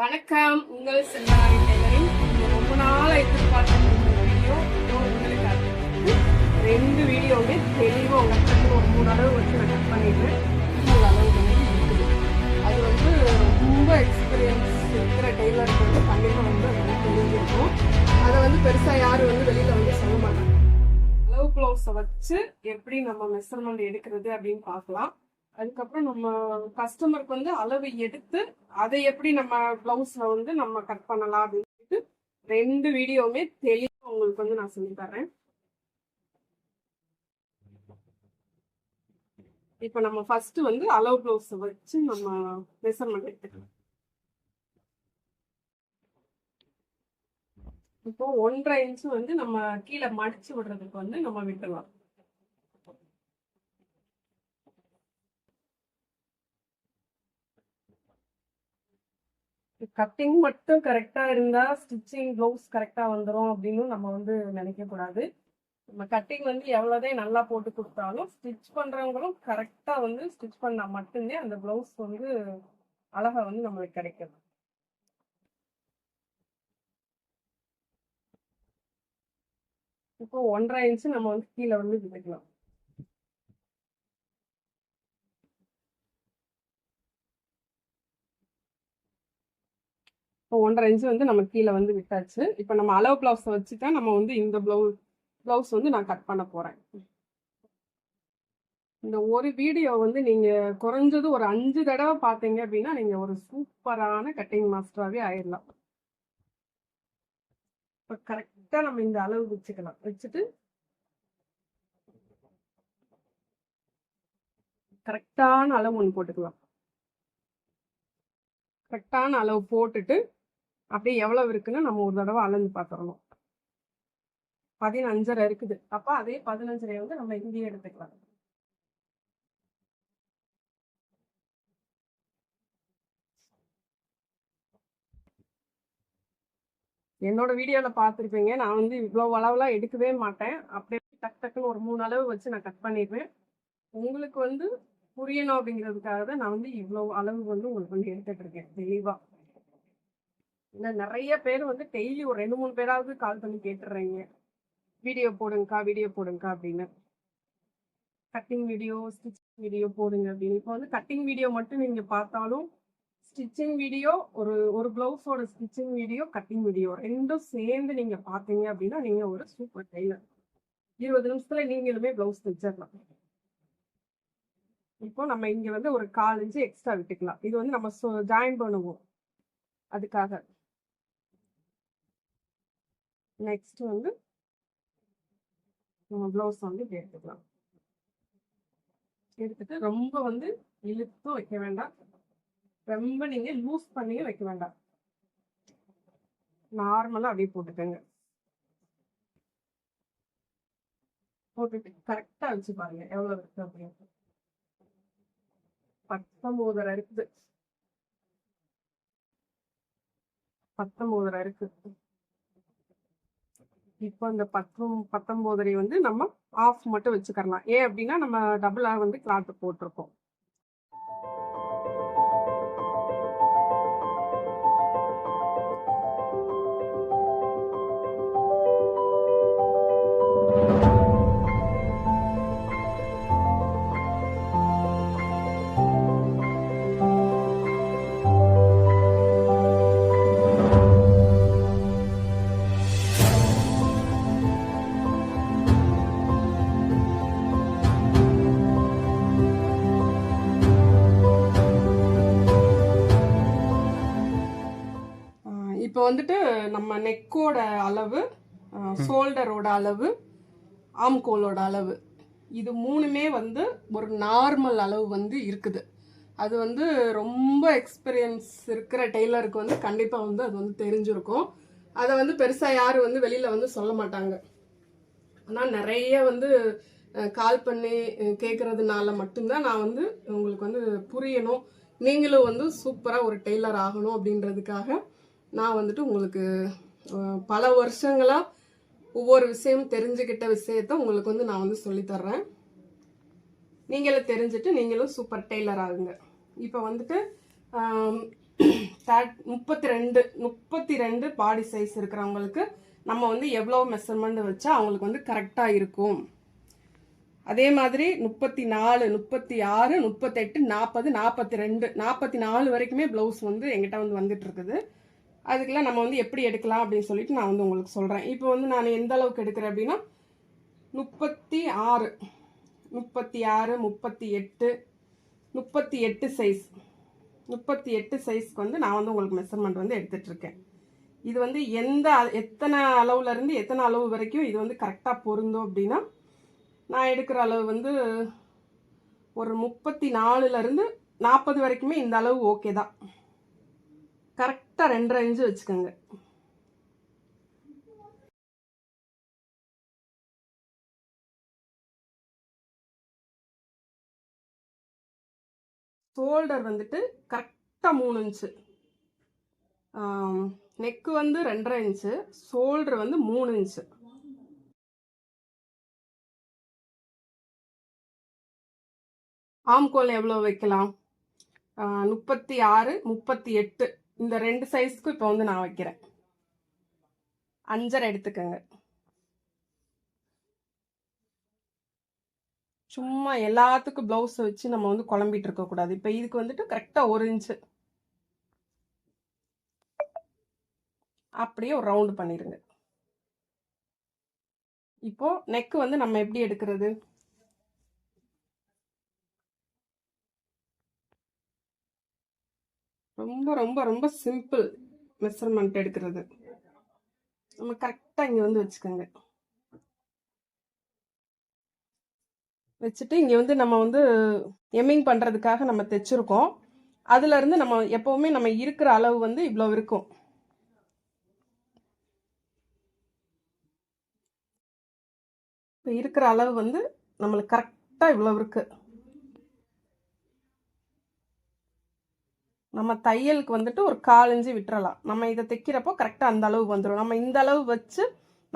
வணக்கம். உங்கள் செல்லாரி டெய்லரிங் ரொம்ப நாளாக எதிர்பார்த்த வீடியோ. இதோ ரெண்டு வீடியோவுமே தெளிவாக உங்களுக்கு ஒரு மூணு அளவு வச்சு நான் கட் மூணு அளவு இருக்குது. அது வந்து ரொம்ப எக்ஸ்பீரியன்ஸ் இருக்கிற டெய்லருக்கு வந்து கண்டிப்பாக வந்து அது தெரிஞ்சிருக்கும். அதை வந்து பெருசாக யாரும் வந்து வெளியில் வந்து சொல்ல மாட்டாங்க. அளவு ப்ளவுஸை வச்சு எப்படி நம்ம மெஷர்மெண்ட் எடுக்கிறது அப்படின்னு பார்க்கலாம். அதுக்கப்புறம் நம்ம கஸ்டமருக்கு வந்து அளவு எடுத்து அதை எப்படி நம்ம பிளவுஸ்ல வந்து நம்ம கட் பண்ணலாம் அப்படின்னு சொல்லிட்டு ரெண்டு வீடியோவுமே தெளிவாக உங்களுக்கு வந்து நான் சொல்லி தரேன் இப்போ நம்ம ஃபர்ஸ்ட் வந்து அளவு பிளவுஸ் வச்சு நம்ம மெஷர்மெண்ட் எடுத்துக்கலாம். இப்போ ஒன்றரை இன்ச் வந்து நம்ம கீழே மடிச்சு விடுறதுக்கு வந்து நம்ம விட்டுலாம் கட்டிங் மட்டும் கரெக்டா இருந்தா ஸ்டிச்சிங் ப்ளவுஸ் கரெக்டா வந்துடும் அப்படின்னு நம்ம வந்து நினைக்க கூடாது. நம்ம கட்டிங் வந்து எவ்வளவுதான் நல்லா போட்டு கொடுத்தாலும் ஸ்டிச் பண்றவங்களும் கரெக்டா வந்து ஸ்டிச் பண்ணா மட்டுமே அந்த ப்ளவுஸ் வந்து அழகா வந்து நம்மளுக்கு கிடைக்கும். இப்போ ஒன்றரை இன்ச்சு நம்ம வந்து கீழே வந்து விதைக்கலாம் இப்போ ஒன்றரை இன்ச்சு வந்து நம்ம கீழே வந்து விட்டாச்சு. இப்போ நம்ம அளவு பிளவுஸை வச்சு தான் நம்ம வந்து இந்த ப்ளவு ப்ளவுஸ் வந்து நான் கட் பண்ண போறேன். இந்த ஒரு வீடியோ வந்து நீங்கள் குறைஞ்சது ஒரு அஞ்சு தடவை பார்த்தீங்க அப்படின்னா நீங்க ஒரு சூப்பரான கட்டிங் மாஸ்டராகவே ஆயிடலாம். இப்போ கரெக்டாக நம்ம இந்த அளவு வச்சுக்கலாம். வச்சுட்டு கரெக்டான அளவு ஒன்று போட்டுக்கலாம். கரெக்டான அளவு போட்டுட்டு அப்படியே எவ்வளவு இருக்குன்னு நம்ம ஒரு தடவை அளந்து பார்த்துடணும். பதினஞ்சரை இருக்குது. அப்ப அதே பதினஞ்சரை வந்து நம்ம இங்கேயே எடுத்துக்கலாம். என்னோட வீடியோல பார்த்துருப்பீங்க. நான் வந்து இவ்வளவு அளவுலாம் எடுக்கவே மாட்டேன். அப்படியே டக் டக்குன்னு ஒரு மூணு அளவு வச்சு நான் கட் பண்ணிடுவேன். உங்களுக்கு வந்து புரியணும் அப்படிங்கிறதுக்காக தான் நான் வந்து இவ்வளவு அளவு வந்து உங்களுக்கு வந்து எடுத்துட்டு இருக்கேன். தெளிவா. இன்னும் நிறைய பேர் வந்து டெய்லி ஒரு ரெண்டு மூணு பேராவது கால் பண்ணி கேட்டுடுறீங்க வீடியோ போடுங்கக்கா வீடியோ போடுங்கக்கா அப்படின்னு. கட்டிங் வீடியோ ஸ்டிச்சிங் வீடியோ போடுங்க அப்படின்னு. இப்போ வந்து கட்டிங் வீடியோ மட்டும் நீங்கள் பார்த்தாலும் ஸ்டிச்சிங் வீடியோ ஒரு ஒரு ப்ளவுஸோட ஸ்டிச்சிங் வீடியோ கட்டிங் வீடியோ ரெண்டும் சேர்ந்து நீங்கள் பார்த்தீங்க அப்படின்னா நீங்கள் ஒரு சூப்பர் டெய்லர் இருபது நிமிஷத்தில் நீங்களுமே ப்ளவுஸ் தைச்சிடலாம் இப்போ நம்ம இங்கே வந்து ஒரு கால் இன்ச்சு எக்ஸ்ட்ரா விட்டுக்கலாம். இது வந்து நம்ம ஜாயின் பண்ணுவோம். அதுக்காக. நெக்ஸ்ட் வந்து நம்ம ப்ளவுஸ் வந்து இப்படி எடுத்துக்கலாம். எடுத்துட்டு ரொம்ப வந்து இழுத்தும் வைக்க வேண்டாம். ரொம்ப நீங்க லூஸ் பண்ணியும் வைக்க வேண்டாம். நார்மலா அப்படியே போட்டுக்கோங்க. போட்டுட்டு கரெக்டா வச்சு பாருங்க எவ்வளவு இருக்கு அப்படின்னு. பத்தொன்பதரை இருக்குது. பத்தொன்பதரை இருக்குது இப்போ இந்த பத்தும் பத்தொம்போதரை வந்து நம்ம ஆஃப் மட்டும் வச்சுக்கரலாம் ஏன் அப்படின்னா நம்ம டபுளாக வந்து கிளாத் போட்டிருக்கோம். இப்போ வந்துட்டு நம்ம நெக்கோட அளவு ஷோல்டரோட அளவு ஆம்கோலோட அளவு. இது மூணுமே வந்து ஒரு நார்மல் அளவு வந்து இருக்குது. அது வந்து ரொம்ப எக்ஸ்பீரியன்ஸ் இருக்கிற டெய்லருக்கு வந்து கண்டிப்பாக வந்து அது வந்து தெரிஞ்சிருக்கும். அதை வந்து பெருசாக யாரும் வந்து வெளியில் வந்து சொல்ல மாட்டாங்க. ஆனால் நிறைய வந்து கால் பண்ணி கேட்குறதுனால மட்டும்தான் நான் வந்து உங்களுக்கு வந்து புரியணும். நீங்களும் வந்து சூப்பராக ஒரு டெய்லர் ஆகணும் அப்படின்றதுக்காக நான் வந்துட்டு உங்களுக்கு பல வருஷங்களாக ஒவ்வொரு விஷயம் தெரிஞ்சுக்கிட்ட விஷயத்த உங்களுக்கு வந்து நான் வந்து சொல்லித்தர்றேன் நீங்களும் தெரிஞ்சுட்டு நீங்களும் சூப்பர் டெய்லர் ஆகுங்க. இப்போ வந்துட்டு முப்பத்தி ரெண்டு முப்பத்தி ரெண்டு பாடி சைஸ் இருக்கிறவங்களுக்கு நம்ம வந்து எவ்வளோ மெஷர்மெண்ட் வச்சா அவங்களுக்கு வந்து கரெக்டாக இருக்கும். அதே மாதிரி முப்பத்தி நாலு முப்பத்தி ஆறு முப்பத்தெட்டு நாற்பது நாற்பத்தி ரெண்டு நாற்பத்தி நாலு வரைக்குமே ப்ளவுஸ் வந்து எங்கிட்ட வந்து வந்துட்டு இருக்குது. அதுக்கெல்லாம் நம்ம வந்து எப்படி எடுக்கலாம் அப்படின்னு சொல்லிட்டு நான் வந்து உங்களுக்கு சொல்கிறேன் இப்போ வந்து நான் எந்த அளவுக்கு எடுக்கிறேன் அப்படின்னா முப்பத்தி ஆறு முப்பத்தி ஆறு முப்பத்தி எட்டு முப்பத்தி எட்டு சைஸ் முப்பத்தி எட்டு சைஸ்க்கு வந்து நான் வந்து உங்களுக்கு மெஷர்மெண்ட் வந்து எடுத்துகிட்ருக்கேன் இது வந்து எந்த அ- எத்தனை அளவுலேருந்து எத்தனை அளவு வரைக்கும் இது வந்து கரெக்டாக பொருந்தோம் அப்படின்னா நான் எடுக்கிற அளவு வந்து ஒரு முப்பத்தி நாலுலேருந்து நாற்பது வரைக்குமே இந்த அளவு ஓகே தான். கரெக்ட் கரெக்டாக ரெண்டரை இன்ச்சு வச்சுக்கோங்க. ஷோல்டர் வந்துட்டு கரெக்டாக மூணு இன்ச்சு நெக்கு வந்து ரெண்டரை இன்ச்சு ஷோல்டர் வந்து மூணு இன்ச்சு ஆம்கோல் எவ்வளோ வைக்கலாம்? முப்பத்தி ஆறு முப்பத்தி எட்டு. இந்த ரெண்டு சைஸ்க்கு இப்போ வந்து நான் வைக்கிறேன். அஞ்சரை எடுத்துக்கோங்க. சும்மா எல்லாத்துக்கும் ப்ளவுஸ் வச்சு நம்ம வந்து குழம்பிட்டு இருக்கக்கூடாது இப்போ இதுக்கு வந்துட்டு கரெக்டாக ஒரு இன்ச்சு அப்படியே ஒரு ரவுண்டு பண்ணிடுங்க இப்போ நெக்கு வந்து நம்ம எப்படி எடுக்கிறது? ரொம்ப ரொம்ப ரொம்ப சிம்பிள் மெஷர்மெண்ட் எடுக்கிறது. நம்ம கரெக்டாக இங்கே வந்து வச்சுக்கோங்க. வச்சுட்டு இங்கே வந்து நம்ம வந்து எம்மிங் பண்ணுறதுக்காக நம்ம தைச்சிருக்கோம். அதுலேருந்து நம்ம எப்போவுமே நம்ம இருக்கிற அளவு வந்து இவ்வளோ இருக்கும். இப்போ இருக்கிற அளவு வந்து நம்மளுக்கு கரெக்டாக இவ்வளோ இருக்குது நம்ம தையலுக்கு வந்துட்டு ஒரு கால் விட்டுறலாம். நம்ம இதை தைக்கிறப்போ கரெக்டாக அந்த அளவு வந்துடும் நம்ம இந்த அளவு வச்சு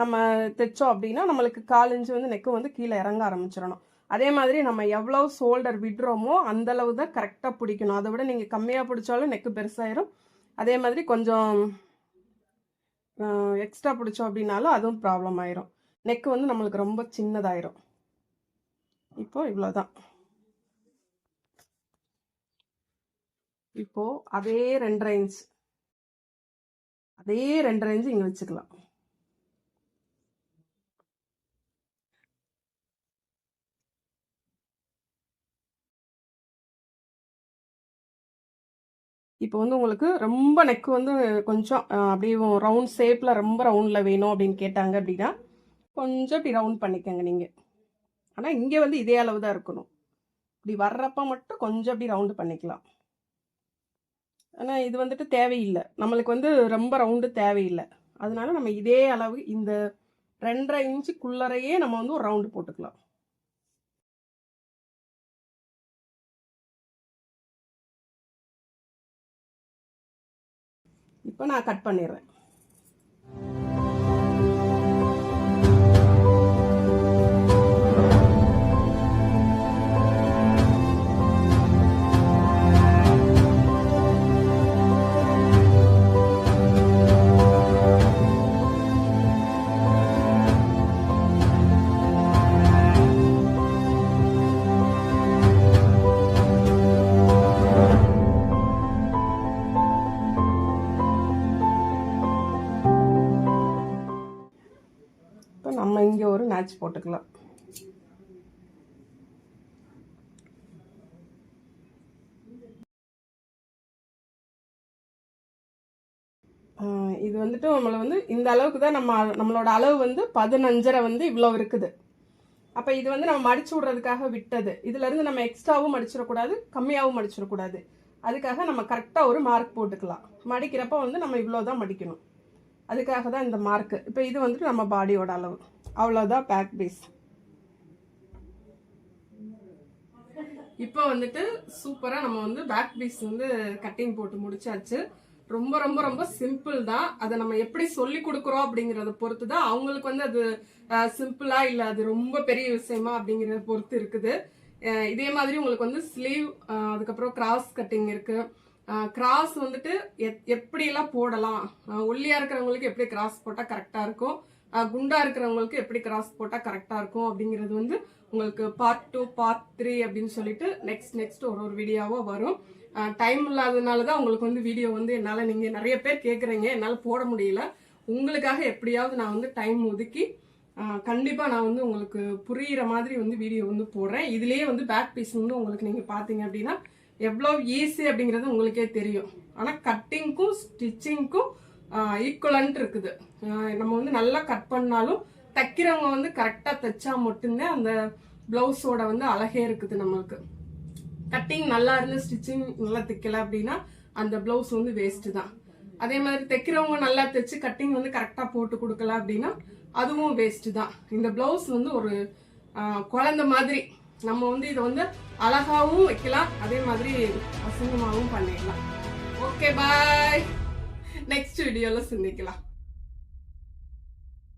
நம்ம தைச்சோம் அப்படின்னா நம்மளுக்கு கால் வந்து நெக்கு வந்து கீழே இறங்க ஆரம்பிச்சிடணும். அதே மாதிரி நம்ம எவ்வளோ ஷோல்டர் விடுறோமோ அந்த அளவு தான் கரெக்டாக பிடிக்கணும். அதை விட நீங்கள் கம்மியாக பிடிச்சாலும் நெக்கு பெருசாயிரும். அதே மாதிரி கொஞ்சம் எக்ஸ்ட்ரா பிடிச்சோம் அப்படின்னாலும் அதுவும் ப்ராப்ளம் ஆயிரும். நெக்கு வந்து நம்மளுக்கு ரொம்ப சின்னதாயிரும். இப்போ இவ்வளோதான் இப்போ அதே ரெண்டரை இன்ச் அதே ரெண்டரை இன்ச் இங்கே வச்சுக்கலாம். இப்போ வந்து உங்களுக்கு ரொம்ப நெக் வந்து கொஞ்சம் அப்படியே ரவுண்ட் ஷேப்பில் ரொம்ப ரவுண்டில் வேணும் அப்படின்னு கேட்டாங்க அப்படின்னா கொஞ்சம் இப்படி ரவுண்ட் பண்ணிக்கோங்க நீங்கள் ஆனால் இங்கே வந்து இதே அளவு தான் இருக்கணும். இப்படி வர்றப்ப மட்டும் கொஞ்சம் அப்படி ரவுண்டு பண்ணிக்கலாம். ஆனால் இது வந்துட்டு தேவையில்லை. நம்மளுக்கு வந்து ரொம்ப ரவுண்டு தேவையில்லை. அதனால நம்ம இதே அளவு இந்த ரெண்டரை இன்ச்சுக்குள்ளறையே நம்ம வந்து ஒரு ரவுண்டு போட்டுக்கலாம். இப்போ நான் கட் பண்ணிடுறேன். ஒரு மேட்ச் போட்டுக்கலாம். ஆஹ் இது வந்துட்டு நம்மளை வந்து இந்த அளவுக்கு தான் நம்ம நம்மளோட அளவு வந்து பதினஞ்சரை வந்து இவ்வளோ இருக்குது. அப்போ இது வந்து நம்ம மடிச்சு விடுறதுக்காக விட்டது. இதுல இருந்து நம்ம எக்ஸ்ட்ராவும் மடிச்சிடக்கூடாது கம்மியாகவும் மடிச்சிடக்கூடாது. அதுக்காக நம்ம கரெக்டாக ஒரு மார்க் போட்டுக்கலாம். மடிக்கிறப்ப வந்து நம்ம இவ்வளோ தான் மடிக்கணும். அதுக்காக தான் இந்த மார்க்கு இப்போ இது வந்துட்டு நம்ம பாடியோட அளவு. அவ்வளோதான் பேக் பீஸ் இப்போ வந்துட்டு சூப்பராக நம்ம வந்து பேக் பீஸ் வந்து கட்டிங் போட்டு முடிச்சாச்சு. ரொம்ப ரொம்ப ரொம்ப சிம்பிள் தான். அதை நம்ம எப்படி சொல்லி கொடுக்குறோம் அப்படிங்கிறத பொறுத்து தான் அவங்களுக்கு வந்து அது சிம்பிளா இல்லை அது ரொம்ப பெரிய விஷயமா அப்படிங்கிறத பொறுத்து இருக்குது. இதே மாதிரி உங்களுக்கு வந்து ஸ்லீவ் அதுக்கப்புறம் கிராஸ் கட்டிங் இருக்குது கிராஸ் வந்துட்டு எப்படியெல்லாம் போடலாம்? ஒல்லியா இருக்கிறவங்களுக்கு எப்படி கிராஸ் போட்டால் கரெக்டாக இருக்கும்? குண்டா இருக்கிறவங்களுக்கு எப்படி கிராஸ் போட்டால் கரெக்டாக இருக்கும்? அப்படிங்கிறது வந்து உங்களுக்கு பார்ட் டூ பார்ட் த்ரீ அப்படின்னு சொல்லிட்டு நெக்ஸ்ட் நெக்ஸ்ட் ஒரு ஒரு வீடியோவாக வரும். டைம் இல்லாததுனால தான் உங்களுக்கு வந்து வீடியோ வந்து என்னால் நீங்கள் நிறைய பேர் கேட்குறீங்க என்னால் போட முடியல. உங்களுக்காக எப்படியாவது நான் வந்து டைம் ஒதுக்கி கண்டிப்பாக நான் வந்து உங்களுக்கு புரியிற மாதிரி வந்து வீடியோ வந்து போடுறேன். இதுலேயே வந்து பேக் பீஸ் வந்து உங்களுக்கு நீங்கள் பார்த்தீங்க அப்படின்னா எவ்வளோ ஈஸி அப்படிங்கிறது உங்களுக்கே தெரியும். ஆனால் கட்டிங்க்கும் ஸ்டிச்சிங்க்கும் ஈக்குவலன்ட் இருக்குது. நம்ம வந்து நல்லா கட் பண்ணாலும் தைக்கிறவங்க வந்து கரெக்டாக தைச்சா மட்டும்தான் அந்த பிளவுஸோட வந்து அழகே இருக்குது நம்மளுக்கு. கட்டிங் நல்லா இருந்து ஸ்டிச்சிங் நல்லா தைக்கல அப்படின்னா அந்த பிளவுஸ் வந்து வேஸ்ட்டு தான். அதே மாதிரி தைக்கிறவங்க நல்லா தைச்சு கட்டிங் வந்து கரெக்டாக போட்டு கொடுக்கல அப்படின்னா அதுவும் வேஸ்ட்டு தான். இந்த பிளவுஸ் வந்து ஒரு குழந்த மாதிரி நம்ம வந்து இதை வந்து அழகாவும் வைக்கலாம். அதே மாதிரி அசிங்கமாகவும் பண்ணிடலாம். ஓகே பாய் நெக்ஸ்ட் வீடியோவில் சந்திக்கலாம்.